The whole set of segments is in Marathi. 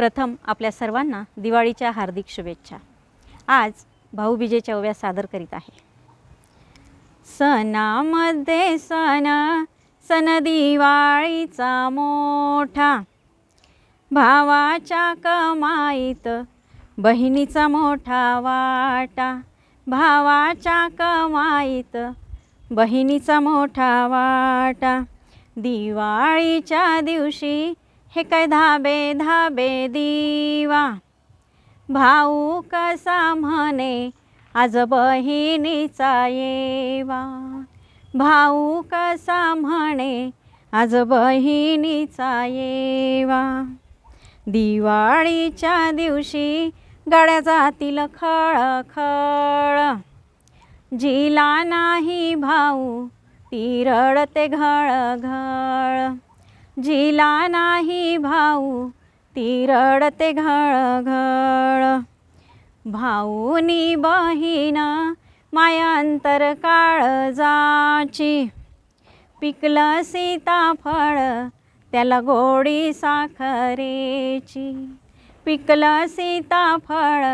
प्रथम आपल्या सर्वांना दिवाळीच्या हार्दिक शुभेच्छा. आज भाऊबीजेच्या ओव्या सादर करीत आहे. सणामध्ये सण सण दिवाळीचा मोठा. भावाच्या कमाईत बहिणीचा मोठा वाटा. भावाच्या कमाईत बहिणीचा मोठा वाटा. दिवाळीच्या दिवशी हे काय धाबे धाबे दिवा? भाऊ कसा म्हणे आज बहिणीचा येवा. भाऊ कसा म्हणे आज बहिणीचा येवा. दिवाळीच्या दिवशी गड्या जातील खळखळ. जिला नाही भाऊ ती रडते घळघळ. जिला नाही भाऊ ती रडते घळघळ. भाऊनी बहीण मायांतर काळजाची पिकलं सीताफळ त्याला गोडी साखरेची. पिकलं सीताफळ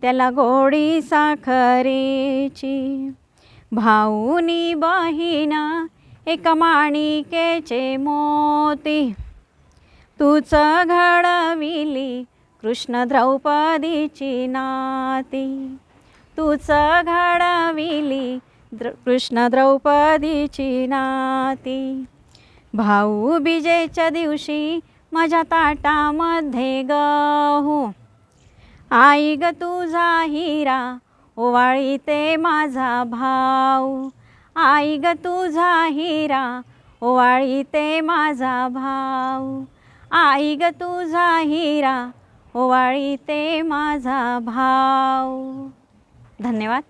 त्याला गोडी साखरेची. भाऊनी बहीण एक माणिकेचे मोती. तूच घडविली कृष्ण द्रौपदीची नाती. तूच घडविली द्र कृष्ण द्रौपदीची नाती. भाऊ बिजेच्या दिवशी माझ्या ताटामध्ये गहू. आई ग तुझा हिरा ओवाळी ते माझा भाऊ. आई ग तुझा हिरा ओवाळी ते माझा भाऊ. आई ग तुझा हिरा ओवाळी ते माझा भाऊ. धन्यवाद.